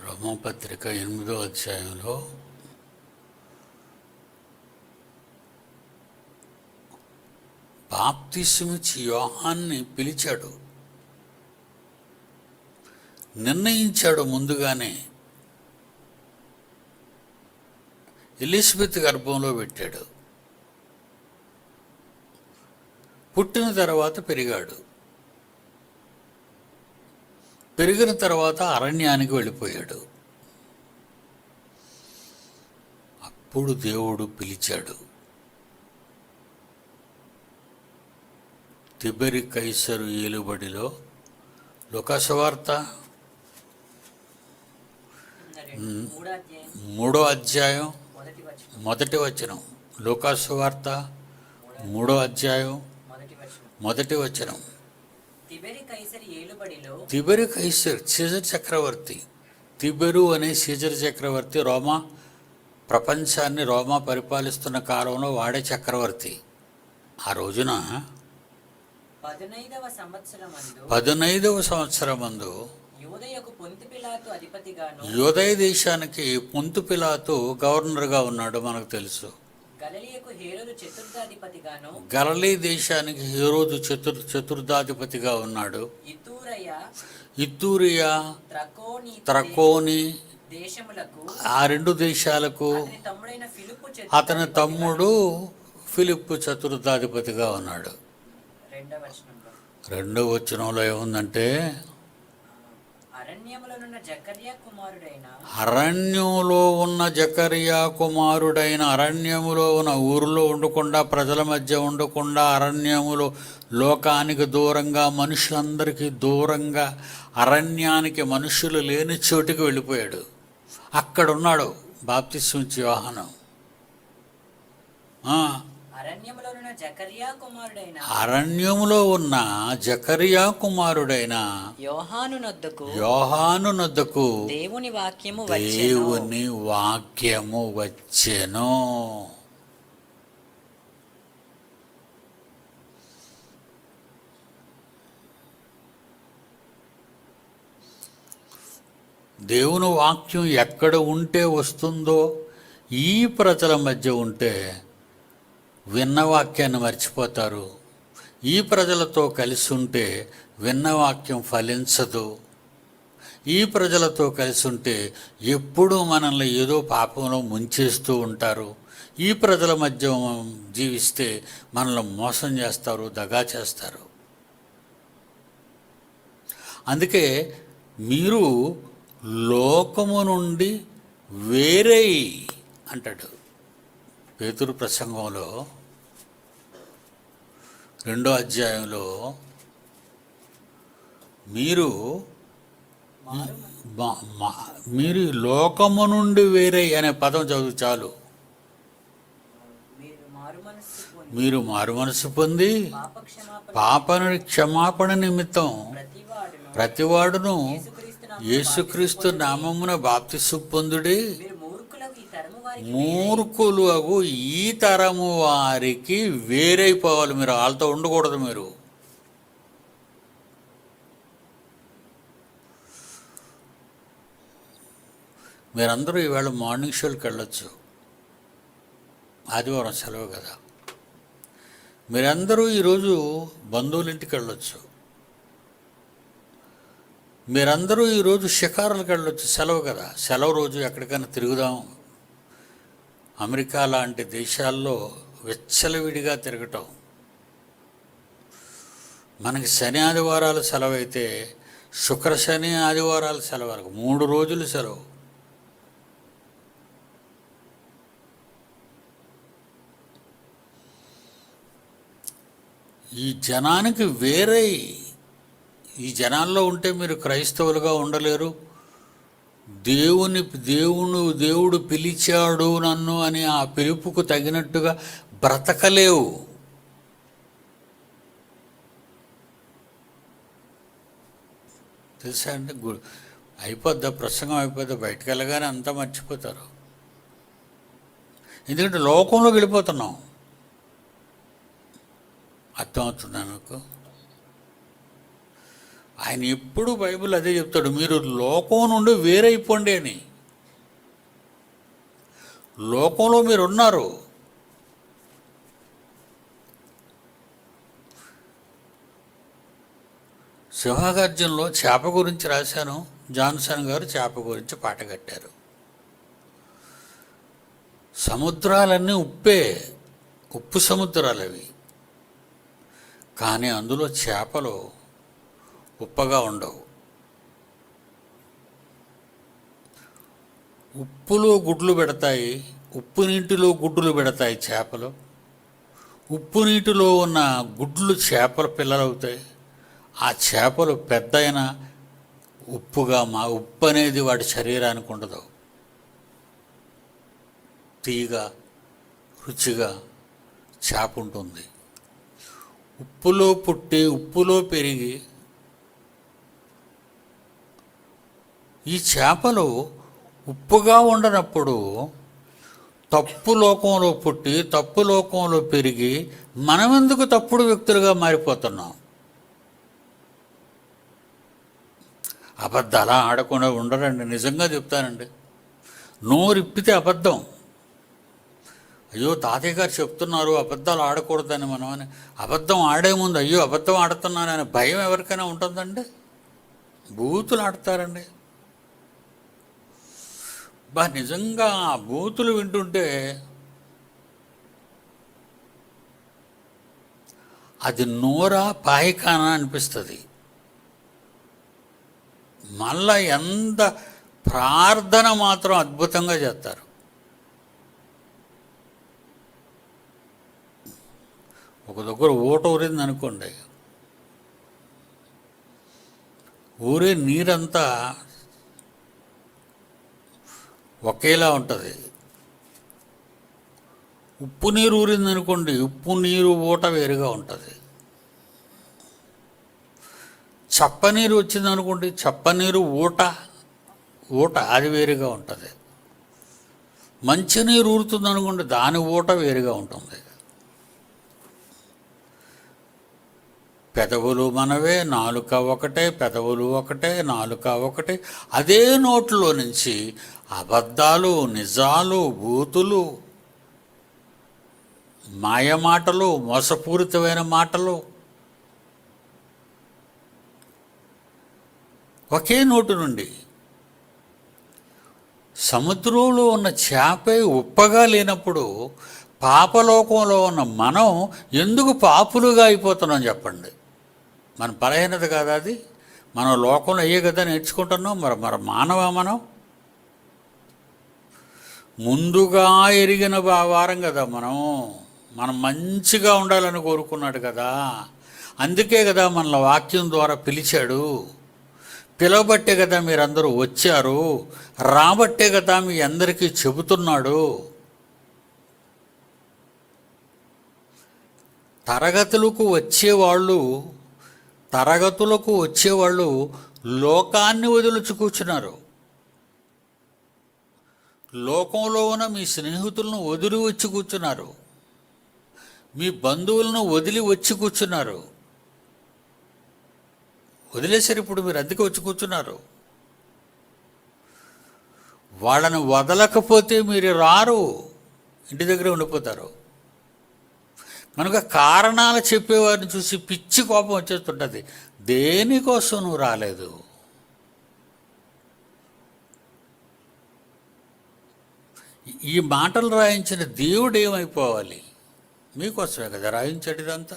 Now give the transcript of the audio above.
రోమపత్రిక ఎనిమిదో అధ్యాయంలో బాప్తిస్మిచ్చి యోహాన్ని పిలిచాడు. నిర్ణయించాడు ముందుగానే ఎలిజబెత్ గర్భంలో పెట్టాడు. పుట్టిన తర్వాత పెరిగాడు. పెరిగిన తర్వాత అరణ్యానికి వెళ్ళిపోయాడు. అప్పుడు దేవుడు పిలిచాడు తిబెరి కైసరు ఏలుబడిలో లోకాసవార్త మూడో అధ్యాయం మొదటి వచనం లోకాసు వార్త మూడో అధ్యాయం మొదటి వచనం. తిబెరి కైసరి సీజర్ చక్రవర్తి. తిబెరు అనే సీజర్ చక్రవర్తి రోమా ప్రపంచాన్ని రోమా పరిపాలిస్తున్న కాలంలో వాడే చక్రవర్తి. ఆ రోజున పదునైదవ పిలాతు అధిపతిగాను యోదయ దేశానికి పొంతు పిలాతు గవర్నర్గా ఉన్నాడు మనకు తెలుసు. గలలీ దేశానికి హీరోదు చతుర్ చతుర్థాధిపతిగా ఉన్నాడు. ఇత్తూరియా త్రకోని ఆ రెండు దేశాలకు అతని ఫిలిప్పు తమ్ముడు ఫిలిప్ చతుర్థాధిపతిగా ఉన్నాడు. రెండవ వచనంలో ఏముందంటే అరణ్యంలో ఉన్న జకరియా కుమారుడైన అరణ్యములో ఉన్న ఊరిలో ఉండకుండా ప్రజల మధ్య ఉండకుండా అరణ్యములో లోకానికి దూరంగా మనుషులందరికీ దూరంగా అరణ్యానికి మనుషులు లేని చోటికి వెళ్ళిపోయాడు. అక్కడ ఉన్నాడు వాహనం. అరణ్యములో ఉన్న జకరియా కుమారుడైన యోహాను నొద్దకు యోహాను నొద్దకు దేవుని వాక్యము దేవుని వాక్యము వచ్చెను. దేవుని వాక్యం ఎక్కడ ఉంటే వస్తుందో ఈ ప్రజల మధ్య ఉంటే విన్న వాక్యాన్ని మర్చిపోతారు. ఈ ప్రజలతో కలిసి ఉంటే విన్న వాక్యం ఫలించదు. ఈ ప్రజలతో కలిసి ఉంటే ఎప్పుడూ మనల్ని ఏదో పాపంలో ముంచేస్తూ ఉంటారు. ఈ ప్రజల మధ్య జీవిస్తే మనల్ని మోసం చేస్తారు దగా చేస్తారు. అందుకే మీరు లోకము నుండి వేరే అంటాడు. పేతురు ప్రసంగంలో రెండో అధ్యాయంలో మీరు మీరు లోకము నుండి వేరే అనే పదం చదువు చాలు. మీరు మారు మనసు పొంది పాప క్షమాపణ పాపను క్షమాపణ నిమిత్తం ప్రతివాడును యేసుక్రీస్తు నామమున యేసుక్రీస్తు నామమున బాప్తిసు పొందుడి మీరు మూర్ఖులకు ఈ తరము వారికి మూర్ఖులు అగు ఈ తరము వారికి వేరైపోవాలి మీరు. వాళ్ళతో ఉండకూడదు మీరు. మీరందరూ ఈవేళ మార్నింగ్ షోకి వెళ్ళొచ్చు. ఆదివారం సెలవు కదా. మీరందరూ ఈరోజు బంధువులింటికి వెళ్ళొచ్చు. మీరందరూ ఈరోజు షికారులకు వెళ్ళొచ్చు. సెలవు కదా. సెలవు రోజు ఎక్కడికైనా తిరుగుదాం. అమెరికా లాంటి దేశాల్లో విచ్చలవిడిగా తిరగటం. మనకి శని ఆదివారాలు సెలవు అయితే శుక్ర శని ఆదివారాలు సెలవు మూడు రోజులు సెలవు. ఈ జనానికి వేరే ఈ జనాల్లో ఉంటే మీరు క్రైస్తవులుగా ఉండలేరు. దేవుని దేవుడు దేవుడు పిలిచాడు నన్ను అని ఆ పిలుపుకు తగినట్టుగా బ్రతకలేవు. తెలుసా అండి? గు అయిపోద్దా? ప్రసంగం అయిపోద్దా? బయటకు వెళ్ళగానే అంతా మర్చిపోతారు. ఎందుకంటే లోకంలోకి వెళ్ళిపోతున్నాం. అర్థమవుతుందా మీకు ఆయన ఎప్పుడు బైబిల్ అదే చెప్తాడు మీరు లోకం నుండి వేరైపోండి అని. లోకంలో మీరు ఉన్నారు సింహాగర్జునలో చేప గురించి రాశాను జాన్సన్ గారు చేప గురించి పాట కట్టారు. సముద్రాలన్నీ ఉప్పే ఉప్పు సముద్రాలు అవి కానీ అందులో చేపలు ఉప్పగా ఉండవు. ఉప్పులో గుడ్లు పెడతాయి ఉప్పు నీటిలో గుడ్లు పెడతాయి చేపలు. ఉప్పు నీటిలో ఉన్న గుడ్లు చేపల పిల్లలవుతాయి. ఆ చేపలు పెద్దయిన ఉప్పుగా మా ఉప్పు అనేది వాటి శరీరానికి ఉండదు. తీగ రుచిగా చేప ఉంటుంది. ఉప్పులో పుట్టి ఉప్పులో పెరిగి ఈ చేపలు ఉప్పుగా ఉండనప్పుడు తప్పు లోకంలో పుట్టి తప్పు లోకంలో పెరిగి మనమెందుకు తప్పుడు వ్యక్తులుగా మారిపోతున్నాం? అబద్ధాలా ఆడకుండా ఉండరండి. నిజంగా చెప్తానండి. నోరిప్పితే అబద్ధం. అయ్యో తాతయ్య గారు చెప్తున్నారు అబద్ధాలు ఆడకూడదని మనం అని. అబద్ధం ఆడే ముందు అయ్యో అబద్ధం ఆడుతున్నాననే భయం ఎవరికైనా ఉంటుందండి? బూతులు ఆడతారండి. బా నిజంగా ఆ బూతులు వింటుంటే అది నోరా పాయికానా అనిపిస్తుంది. మళ్ళా ఎంత ప్రార్థన మాత్రం అద్భుతంగా చేస్తారు. ఒక దగ్గర ఊట ఊరింది అనుకోండి ఊరే నీరంతా ఒకేలా ఉంటుంది. ఉప్పు నీరు ఊరిందనుకోండి ఉప్పు నీరు ఊట వేరుగా ఉంటుంది. చప్ప నీరు వచ్చింది అనుకోండి చప్ప నీరు ఊట ఊట అది వేరుగా ఉంటుంది. మంచినీరు ఊరుతుంది అనుకోండి దాని ఊట వేరుగా ఉంటుంది. పెదవులు మనవే నాలుక ఒకటే పెదవులు ఒకటే నాలుక ఒకటే. అదే నోట్లో నుంచి అబద్ధాలు నిజాలు బూతులు మాయ మాటలు మోసపూరితమైన మాటలు. ఒకే నోటు నుండి సముద్రంలో ఉన్న చేపే ఉప్పగా లేనప్పుడు పాపలోకంలో ఉన్న మనం ఎందుకు పాపులుగా అయిపోతున్నాం చెప్పండి. మన బలహీనత కాదా అది? మనం లోకంలో అయ్యే కదా నేర్చుకుంటున్నాం? మరి మరి మానవ మనం? ముందుగా ఎరిగిన వారం కదా మనం. మనం మంచిగా ఉండాలని కోరుకున్నాడు కదా. అందుకే కదా మన వాక్యం ద్వారా పిలిచాడు. పిలవబట్టే కదా మీరందరూ వచ్చారు. రాబట్టే కదా మీ అందరికీ చెబుతున్నాడు. తరగతులకు వచ్చేవాళ్ళు తరగతులకు వచ్చేవాళ్ళు లోకాన్ని వదిలిచి కూర్చున్నారు. లోకంలో ఉన్న మీ స్నేహితులను వదిలి వచ్చి కూర్చున్నారు. మీ బంధువులను వదిలి వచ్చి కూర్చున్నారు. వదిలేశారు ఇప్పుడు మీరు అందుకే వచ్చి కూర్చున్నారు. వాళ్ళని వదలకపోతే మీరు రారు. ఇంటి దగ్గర ఉండిపోతారు. కనుక కారణాలు చెప్పేవారిని చూసి పిచ్చి కోపం వచ్చేస్తుంటుంది. దేనికోసం నువ్వు రాలేదు? ఈ మాటలు రాయించిన దేవుడు ఏమైపోవాలి? మీకోసమే కదా రాయించడిదంతా